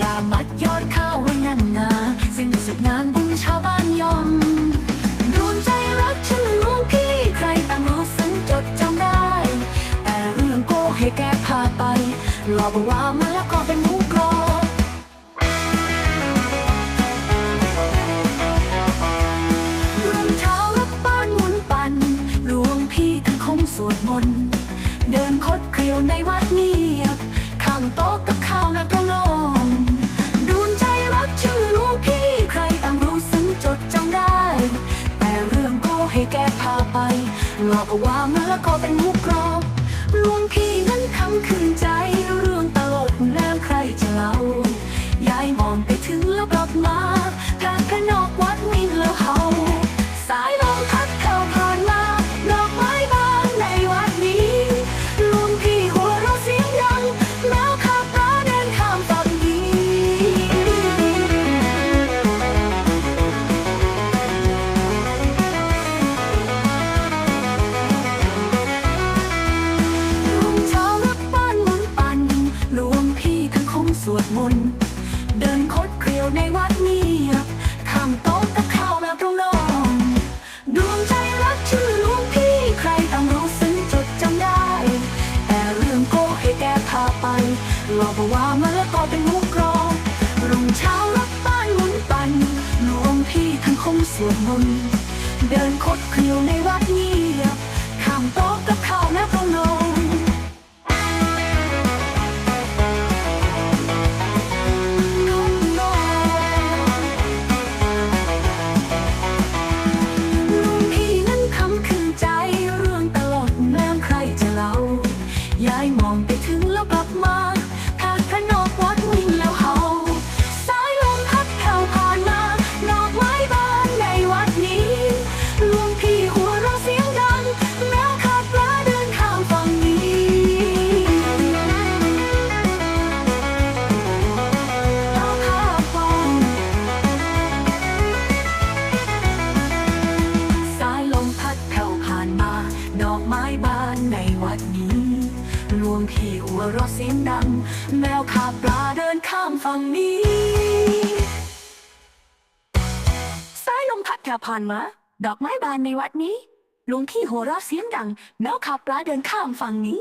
ยามัดยอดข้าวไว้นานนาสิ้นสุดงานบุญชาวบ้านยอมดวมใจรักฉันรู้พี่ใครต่างรู้สึกจดจำได้ แต่เรื่องโกให้แกพาไปรอบอกว่ามาแล้วก็เป็นมุกรอสวดมนต์เดินคดเคลียวในวัดนี้ ให้แกพาไปหลอกว่าเมื่อก็เป็นมุกกรอบลวงพี่ น เดินคดเกลียวในวัดเงียบข้างโต๊ะกับข้าวแบบโล่งๆดวงใจรักชื่อหลวงพี่ใครต้องรู้ซึ้งจดจำได้ แต่เรื่องโกให้แกพาไปหลอกว่ามันแล้วก็เป็นมุกรองรุ่งเช้ารับบ้านหมุนปันหลวงพี่ท่านคงสวดมนต์เดินคดเกลียวในวัด ไปถึงแล้วกลับมา ถ้าขนอกวัด วงพี่หัวรถเสียงดัง แมวขาปลาเดินข้ามฝั่งนี้ สายลมพัดเข้าผ่านมา ดอกไม้บานในวัดนี้หลวงพี่หัวเราะเสียงดัง แมวขาปลาเดินข้ามฝั่งนี้